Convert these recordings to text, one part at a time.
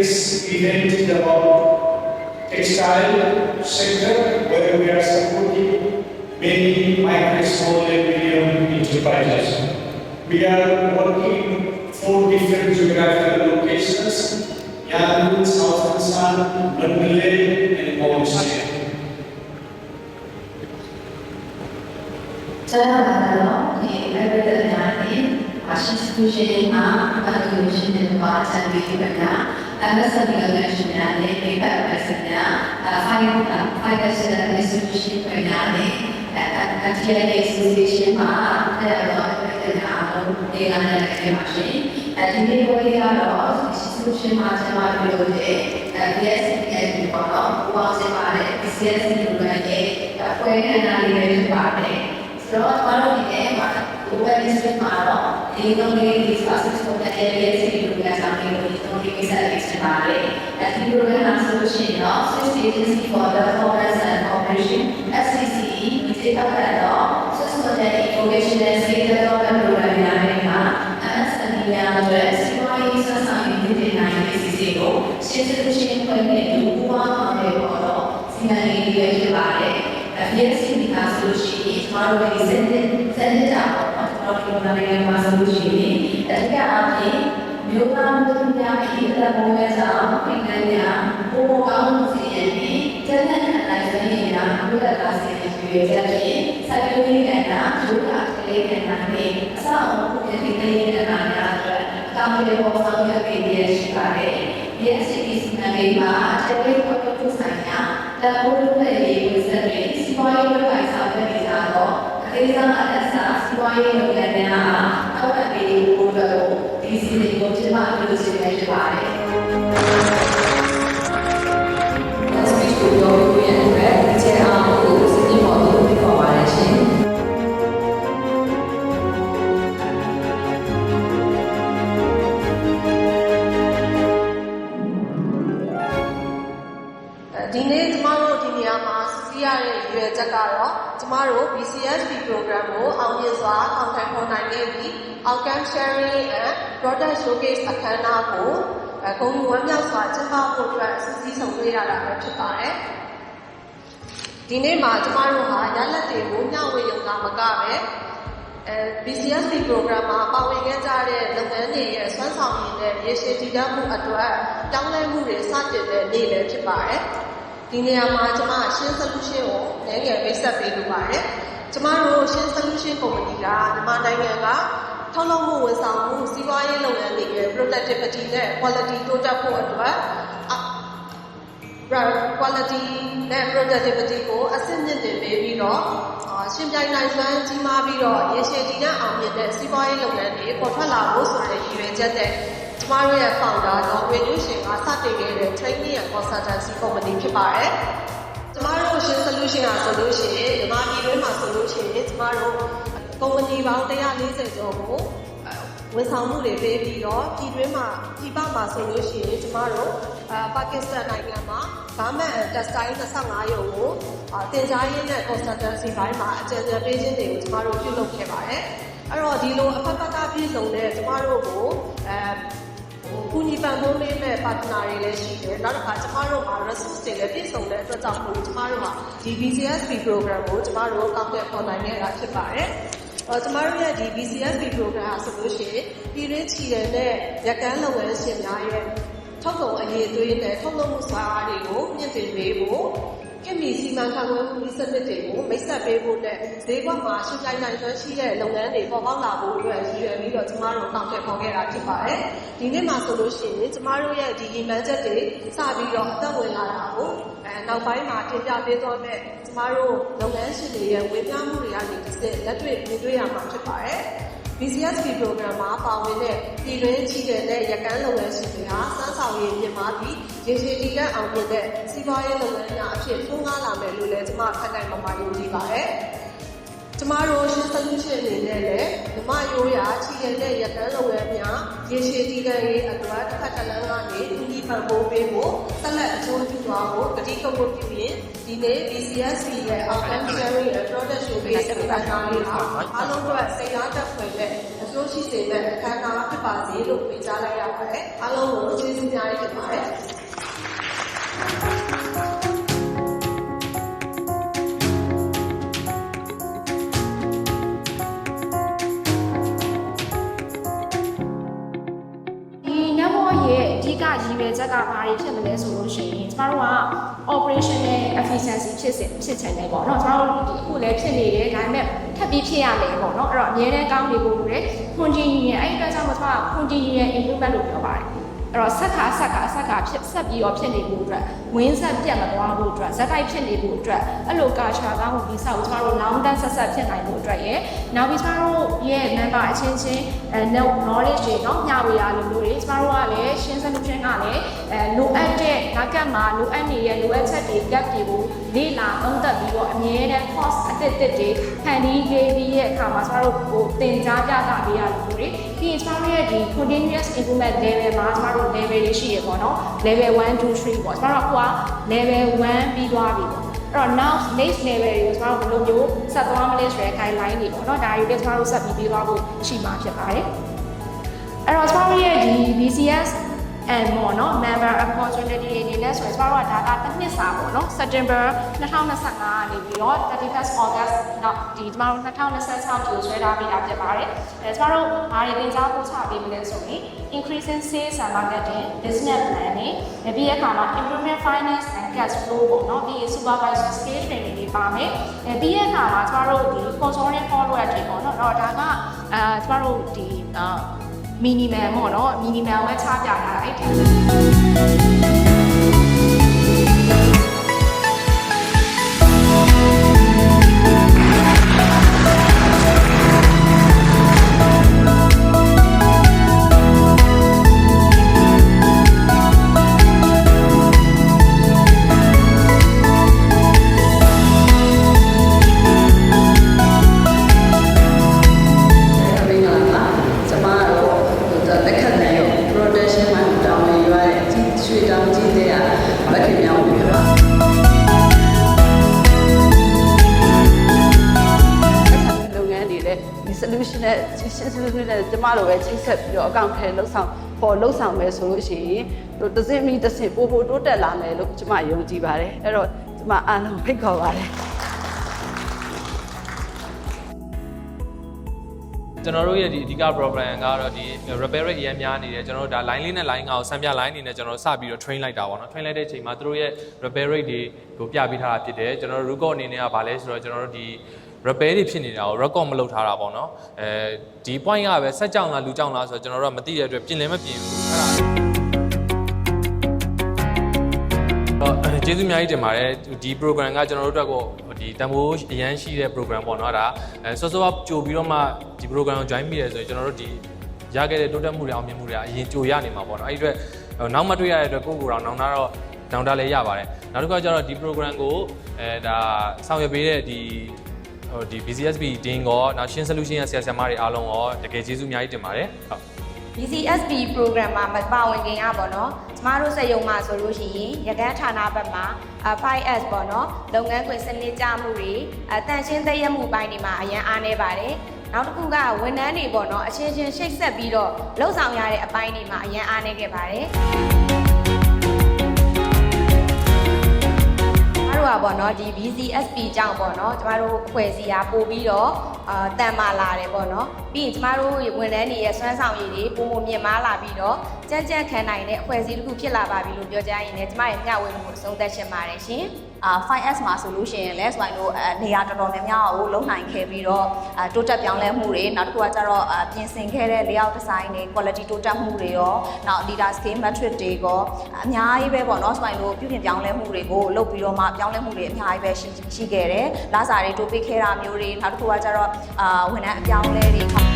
this event is about textile sector, where we are supporting many micro, small, and medium enterprises. We are working four different geographical locations: Yangon, South Assam, Mandalay, and Malaysia. ကျန်တာကတော့ဒီအဲ့ဒီအရာနဲ့အရှိစကူရှင်မှာအတူတူရှင်တွေပါချ န်ပြီးပြတာ MSN ကလည်းရှင်ရတယ်ဒီဘက်ပဲရှင်ရအဖိုင်ဖိုင်ကရှင်တဲ့ institution တွေရတယ်အထက်ရဲ့ institution မှာအဲ့တော့ဒီကအလုံးဒီကနေ့လည်းပါရှင်အဲဒီနေ့ဝေးရတော့ institution မှာကျွန်တော်ပြောတဲ့ BSCS ပေါ့နော်ဘာစပါလဲ BSCS တွေရဲ့အဖွဲ့အစည်းလေးတွေဖြစ်ပါတယ်ဆိုတော့ဘာလို့ဒီလဲမှာ Google မှာတော့ဒီလိုလေးဒီ process ကိုတကယ်လေးစီလို့ရတာမျိုးဒီလိုလေးကိစ္စလေးစပါတယ်။အဲဒီ program ဆိုလို့ရှိရင်တော့ Swiss Agency for Development and Cooperation SCCE ဒီတိကျကတော့ Swiss Model Innovation and State Development Program ရတဲ့မှာ MSME များအတွက်စီးပွားရေးဆက်ဆံရေးဒီနိုင်ရေးစီစဉ်ကိုရှင်းရှင်းရှင်းဖွင့်ပြလို့ပူးပေါင်းဆောင်ရွက်ပေါ်တော့စီမံကိန်းတွေဖြစ်ပါတယ်။ FSC ဒီကဆိုလို့ရှိရင်ကျွန်တော်တို့ဒီစနစ်စနစ်တာပေါ့ကျွန် တော်တို့နိုင်ငံမှာဆိုလို့ရှိရင်အထက်အပြင်မြို့သားမျိုးများပြည်သက်ပေါ်မဲ့ဆောင်ပြည်နယ်များပို့ကောင်းမှုစီရင်ပြီးကျန်းတဲ့နိုင်စနစ်များဘုရားကားစီရင်ရွေးချက်ဖြင့်စိုက်ပျိုးရေးကဏ္ဍဒုက္ခကလေးကဏ္ဍနဲ့အဆောက်အအုံပြည်ပြည်ကလေးကဏ္ဍများအတွက်ကောင်းတဲ့ပေါ်ဆောင်ရွက်ပေးရရှိပါတယ်။ BSC စီမံကိန်းမှာတကယ်ကိုထုတ်ဆိုင်ရာတပိုးလို့ရဲ့ရေးစက်တွေစီးပွားရေးလုပ်ကိုင်ဆောင်ရွက်နေကြတော့ အသေးစားအသက်စာစီးပွားရေးလုပ်ငန်းများအားအောက်အပ်ပြီးဖို့တော့ဒီစီမံကိုကျမတို့စီမံဖြစ်ပါတယ်။ Let's be sure မတို့ BCSP program ကိုအောင်မြင်စွာအောင်ခံဖော်နိုင်ခဲ့ပြီး outcome sharing and product showcase အခမ်းအနားကိုအကုန်ဝမ်းမြောက်စွာကျင်းပဖို့အတွက်စစည်းဆောင်ရွက်ရတာပဲဖြစ်ပါတယ်။ဒီနေ့မှာကျမတို့ဟာရလဒ်တွေကိုမျှဝေရုံသာမကပဲအဲ BCSP program မှာပါဝင်ခဲ့ကြတဲ့လုပ်ငန်းတွေရဲ့စွမ်းဆောင်ရည်နဲ့ရေရှည်တည်တံ့မှုအတွက်တောင်းလဲမှုတွေစတင်တဲ့နေ့လည်းဖြစ်ပါတယ်။ ဒီနေရာမှာကျမရှင်း solution ကိုလည်းငယ်မိတ်ဆက်ပေးလိုပါတယ်။ကျမတို့ရှင်း solution ကုမ္ပဏီကမြန်မာနိုင်ငံကထုတ်လုပ်မှုဝန်ဆောင်မှုစီးပွားရေးလုပ်ငန်းတွေရဲ့ productivity နဲ့ quality တိုးတက်ဖို့အတွက်အ quality နဲ့ productivity ကိုအဆင့်မြင့်တင်ပေးပြီးတော့အာရှင်ပြိုင်နိုင်စွမ်းကြီးမားပြီးတော့ရေရှည်တည်တဲ့အောင်မြင်တဲ့စီးပွားရေးလုပ်ငန်းတွေပေါ်ထွက်လာဖို့ဆိုတဲ့ရည်ရွယ်ချက်နဲ့ ကျမတို့ရဲ့ founder ဒေါ်ဝင်းညွှန်ရှင်ကစတင်ခဲ့တဲ့ training and consultancy company ဖြစ်ပါတယ်။ကျမတို့ရှင် solution ကဆိုလို့ရှိရင်မြန်မာပြည်တွင်းမှာဆိုလို့ရှိရင်ကျမတို့ကုမ္ပဏီပေါင်း140ကျော်ကိုဝန်ဆောင်မှုတွေပေးပြီးတော့ပြည်တွင်းမှာပြည်ပမှာဆိုလို့ရှိရင်ကျမတို့အာပါကစ္စတန်နိုင်ငံမှာ garment and textile 25ရုံကိုအာတင် जा ရေးနဲ့ consultancy ဘိုင်းမှာအကြံဉာဏ်ပေးခြင်းတွေကိုကျမတို့ပြုလုပ်ခဲ့ပါတယ်။အဲ့တော့ဒီလိုအဖက်ဖက်ကပြည့်စုံတဲ့ကျမတို့ကိုအဲဟို ကုညီပံ့ပိုးပေးမဲ့ partner တွေလည်းရှိတယ်။နောက်တစ်ခါကျမတို့မှာ resource တွေလည်းပြည့်စုံတဲ့အတွက်ကြောင့်မို့ကျမတို့ဟာဒီ BCSP program ကိုကျမတို့ကောက်တဲ့ပေါ်နိုင်ခဲ့တာဖြစ်ပါတယ်။အော်ကျမတို့ရဲ့ဒီ BCSP program ဆိုလို့ရှိရင်ပြည်ရင်းချီတဲ့နဲ့ရကန်းလုပ်ငန်းရှင်များရဲ့ထုတ်ကုန်အရေးသွေးနဲ့ထုတ်လုပ်မှုစွမ်းအားတွေကိုမြင့်တင်ပေးဖို့ ကိမီစီမံခန့်ခွဲမှုဤစနစ်တွေကိုမိတ်ဆက်ပေးဖို့နဲ့ဈေးကွက်မှာရှင်းပြနိုင်စွမ်းရှိတဲ့လုပ်ငန်းတွေပေါ်ပေါက်လာဖို့အတွက်ရည်ရွယ်ပြီးတော့ကျမတို့တောင်းတခေါ်ခဲ့တာဖြစ်ပါတယ်။ဒီနေ့မှာဆိုလို့ရှိရင်ကျမတို့ရဲ့ဒီရည်မှန်းချက်တွေစပြီးတော့အသက်ဝင်လာတာကိုအဲနောက်ပိုင်းမှာတင်ပြပေးတော့မဲ့ကျမတို့လုပ်ငန်းရှင်တွေရဲ့ဝေမျှမှုတွေကနေတစ်ဆင့်လက်တွေ့မြင်တွေ့ရမှာဖြစ်ပါတယ်။ BCSP program မှာပါဝင်တဲ့ပြည်တွင်းချီတဲ့နဲ့ရကန်းလုပ်ငန်းရှင်တွေဟာစမ်းဆောင်ရည်မြင့်မားပြီးရေရှည်တည်တံ့အောင်မြင်တဲ့စီးပွားရေးလုပ်ငန်းများအဖြစ်ထွန်းကားလာမယ်လို့လည်းကျွန်မခက်တိုင်မှာပါယုံကြည်ပါတယ်။ကျမတို့ရှင်း solution အနေနဲ့လည်းဓမ္မရိုးရာခြေရတဲ့ရတန်းလုပ်ငန်းများရေရှည်တည်ခံရေးအတွက်တစ်ခါတစ်လမ်းကနေတူညီ ပံ့ပိုးပေးဖို့ဆက်လက်အကျိုးပြုသွားဖို့တတိကဝတ်ပြုရင်ဒီနေ့ BCSC ရဲ့ outcome sharing နဲ့ product showcase အခမ်းအနားလေးဟာအားလုံးတို့စိတ်အားတက်ဖွယ်တဲ့အကျိုးရှိစေတဲ့အခမ်းအနားဖြစ်ပါစေလို့ပြောကြားလိုက်ရပါတယ်အားလုံးကိုကျေးဇူးများတင်ပါတယ် ရဲ့အဓိကရည်ရွယ်ချက်ကဘာတွေဖြစ်မလဲဆိုလို့ရှိရင်ကျမတို့က operational efficiency ဖြစ်စေဖြစ်ချင်တယ်ပေါ့နော်ကျမတို့ဒီအခုလည်းဖြစ်နေတယ်ဒါပေမဲ့ထပ်ပြီးဖြစ်ရမယ်ပေါ့နော်အဲ့တော့အများနဲ့ကောင်းနေဖို့လိုတယ် continue အဲ့ဒီအတွက်ကြောင့်ကျမက continue improvement လို့ပြောပါတယ် အဲ့တော့ဆက်ခါဆက်ခါဆက်ခါဖြစ်ဆက်ပြီးတော့ဖြစ်နေဖို့အတွက်ဝင်းဆက်ပြတ်မသွားဖို့အတွက်ဇက်တိုက်ဖြစ်နေဖို့အတွက်အဲ့လိုကာချာကောင်းကိုဒီဆောက်ကျမတို့ long term ဆက်ဆက်ဖြစ်နိုင်ဖို့အတွက်ရဲ့နောက်ပြီးကျမတို့ရဲ့ member အချင်းချင်းအဲ knowledge တွေเนาะမျှဝေရလိုမျိုးတွေကျမတို့ကလည်းရှင်း solution ကလည်းအဲလိုအပ်တဲ့နောက်ကမှာလိုအပ်နေတဲ့လိုအပ်ချက်တွေ gap တွေကို လေ့လာသုံးသပ်ပြီးတော့အမြဲတမ်း course အသစ်သစ်တွေဖန်တီးရေးပြီးရဲ့အခါမှာကျမတို့ကိုသင်ကြားပြတာပေးရလိုမျိုးတွေပြီးရင်ကျမတို့ရဲ့ဒီ continuous improvement level မှာကျမတို့ level တွေရှိရပေါ့နော် level 1 2 3ပေါ့ကျမတို့ကဟိုက level 1ပြီးသွားပြီပေါ့အဲ့တော့ now next level တွေကိုကျမတို့ဘယ်လိုမျိုးဆက်သွားမလဲဆိုတဲ့ guideline တွေပေါ့နော်ဒါတွေလည်းကျမတို့ဆက်ပြီးပြီးသွားဖို့ရှိမှာဖြစ်ပါတယ်အဲ့တော့ကျမတို့ရဲ့ဒီ BCS and more เนาะ member opportunity အနေနဲ့ဆိုရင်ကျမတို့ကဒါကတစ်နှစ်စာပေါ့เนาะ September 2025ကနေပြီးတော့31 August နောက်ဒီကျမတို့2026ကိုဆွဲထားပေးတာဖြစ်ပါတယ်အဲကျမတို့ဘာတွေသင်ကြားပို့ချပေးမလဲဆိုရင် increasing sales and marketing business planning နဲ့ပြီးရခါမှာ improvement finance and cash flow ပေါ့เนาะပြီးရင် supervisor skill training တွေပါမယ်အဲပြီးရခါမှာကျမတို့ဒီ consulting follow up တွေပေါ့เนาะတော့ဒါကအာကျမတို့ဒီ အာ minimum ပေါ့နော် minimum ပဲချပြတာအဲ့ဒီမ solution နဲ့ solution နဲ့ကျမတို့ပဲချိတ်ဆက်ပြီးတော့အကောင့်ထဲလှုပ်ဆောင်ပေါ်လှုပ်ဆောင်မယ်ဆိုလို့ရှိရင်တို့တစ်စင်းမီတစ်စင်းပို့ပို့တိုးတက်လာမယ်လို့ကျမယုံကြည်ပါတယ်အဲ့တော့ကျမအားလုံးဖိတ်ခေါ်ပါတယ်ကျွန်တော်တို့ရဲ့ဒီအဓိက problem ကတော့ဒီ repair rate အရင်များနေတယ်ကျွန်တော်တို့ဒါ line လေးနဲ့ line ငါကိုဆံပြ line အနေနဲ့ကျွန်တော်စပြီးတော့ train လိုက်တာပေါ့နော် train လိုက်တဲ့အချိန်မှာသူတို့ရဲ့ repair rate တွေကိုပြပေးထားတာဖြစ်တယ်ကျွန်တော်တို့ root cause အနေနဲ့ကဘာလဲဆိုတော့ကျွန်တော်တို့ဒီ repair တွေဖြစ်နေတာကို record မလုပ်ထားတာပေါ့နော်အဲဒီ point ကပဲဆက်ကြောင်လားလူကြောင်လားဆိုတော့ကျွန်တော်တို့ကမသိတဲ့အတွက်ပြင်လည်းမပြင်ဘူးအဲ့ဒါတော့ကျေးဇူးအများကြီးတင်ပါတယ်ဒီ program ကကျွန်တော်တို့အတွက်ကိုဒီတန်ဖိုးအရန်ရှိတဲ့ program ပေါ့နော်ဒါအဲစောစောကကြိုပြီးတော့မှဒီ program ကို join မိတယ်ဆိုရင်ကျွန်တော်တို့ဒီရခဲ့တဲ့တိုးတက်မှုတွေအောင်မြင်မှုတွေကအရင်ကြိုရနေမှာပေါ့နော်အဲ့ဒီအတွက်နောက်မှတွေ့ရတဲ့အတွက်ကိုယ့်ကိုယ်တော်နောင်တာတော့နောင်တာလည်းရပါတယ်နောက်တစ်ခါကျတော့ဒီ program ကိုအဲဒါဆောင်ရွက်ပေးတဲ့ဒီ ဟိုဒီ BCSB တင်းကောနောက်ရှင်း solution ရဲ့ဆရာဆရာမတွေအားလုံးရောတကယ်ကျေးဇူးအများကြီးတင်ပါတယ်ဟုတ် BCSB program မှာမပါဝင်ခင်ကပေါ့နော်ကျမတို့စက်ရုံမှာဆိုလို့ရှိရင်ရကန်းဌာနဘက်မှာအ 5S ပေါ့နော်လုပ်ငန်းခွင်စနစ်ကြမှုတွေအတန်ရှင်းသက်ရမှုပိုင်းတွေမှာအရင်အားနေပါတယ်နောက်တစ်ခုကဝန်ထမ်းတွေပေါ့နော်အချင်းချင်းရှိတ်ဆက်ပြီးတော့လှုပ်ဆောင်ရတဲ့အပိုင်းတွေမှာအရင်အားနေခဲ့ပါတယ်ကျမတို့ကပေါ့နော်ဒီ BCSP ကြောင့်ပေါ့နော်ကျမတို့အ ဖွဲ့အစည်းကပို့ပြီးတော့အာတန်မာလာတယ်ပေါ့နော်ပြီးရင်ကျမတို့ဝန်ထမ်းတွေရဲ့စွမ်းဆောင်ရည်တွေပုံပုံမြင့်မားလာပြီးတော့ကြမ်းကြမ်းခံနိုင်တဲ့အဖွဲ့အစည်းတစ်ခုဖြစ်လာပါပြီလို့ပြောကြရင်လည်းကျမရဲ့မျှဝေမှုကိုအဆုံးသတ်ရှင်းပါတယ်ရှင် အာ 5S မှာဆိုလို့ရှိရင်လဲဆိုရင်တို့အဲနေရာတော်တော်များများကိုလုံနိုင်ခဲ့ပြီးတော့အဲတိုးတက်ပြောင်းလဲမှုတွေနောက်တစ်ခုကကျတော့အပြင်ဆင်ခဲ့တဲ့ layout design တွေ quality တိုးတက်မှုတွေရောနောက် leader scale metric တွေရောအများကြီးပဲပေါ့နော်ဆိုရင်တို့ပြုပြင်ပြောင်းလဲမှုတွေကိုလုပ်ပြီးတော့မှပြောင်းလဲမှုတွေအများကြီးပဲရှိရှိခဲ့တယ်။လာစာတွေတိုးပေးခဲ့တာမျိုးတွေနောက်တစ်ခုကကျတော့အာဝန်ထမ်းအပြောင်းလဲတွေ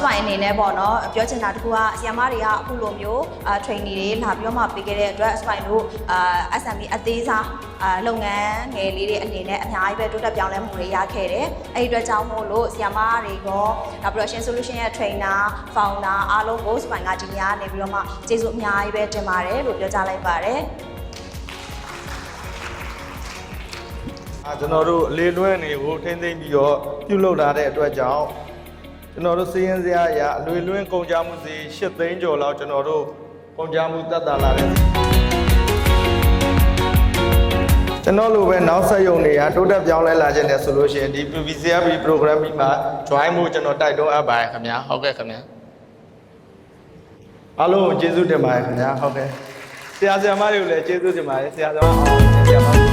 ဆိုရင်အနေနဲ့ပေါ့နော်ပြောချင်တာတခုကဆီယမတွေကအခုလိုမျိုးအာ training တွေလာပြီးတော့မှပေးခဲ့တဲ့အတွက်ဆိုရင်တို့အာ SME အသေးစားအာလုပ်ငန်းငယ်လေးတွေအနေနဲ့အများကြီးပဲတိုးတက်ပြောင်းလဲမှုတွေရခဲ့တယ်အဲ့ဒီအတွက်ကြောင့်မို့လို့ဆီယမတွေရောနောက်ပြီးတော့ Shin Solution ရဲ့ trainer founder အားလုံးကိုဆိုရင်ကဒီညနေပြီးတော့မှကျေးဇူးအများကြီးပဲတင်ပါတယ်လို့ပြောကြားလိုက်ပါတယ်အာကျွန်တော်တို့အလေးလွှဲနေကိုထိမ့်သိမ့်ပြီးတော့ပြုလုပ်လာတဲ့အတွက်ကြောင့် ကျွန်တော်တို့စီးရင်စရာအရာအလွေလွှဲကုန်ကြမှုစီ8သိန်းကျော်လောက်ကျွန်တော်တို့ကုန်ကြမှုတက်တာလာတဲ့ကျွန်တော်လိုပဲနောက်ဆက်ယုံနေရတိုးတက်ပြောင်းလဲလာခြင်းနဲ့ဆိုလို့ရှိရင်ဒီ PVCRP program ပြီးမှ join မှုကျွန်တော်တိုက်တွန်းအပ်ပါတယ်ခင်ဗျာဟုတ်ကဲ့ခင်ဗျာအားလုံးကိုကျေးဇူးတင်ပါတယ်ခင်ဗျာဟုတ်ကဲ့ဆရာဆရာမတွေကိုလည်းကျေးဇူးတင်ပါတယ်ဆရာဆရာမအောင်ဆရာမတွေကိုကျေးဇူးတင်ပါတယ်ဟုတ်အမှားပါတယ်ရှင်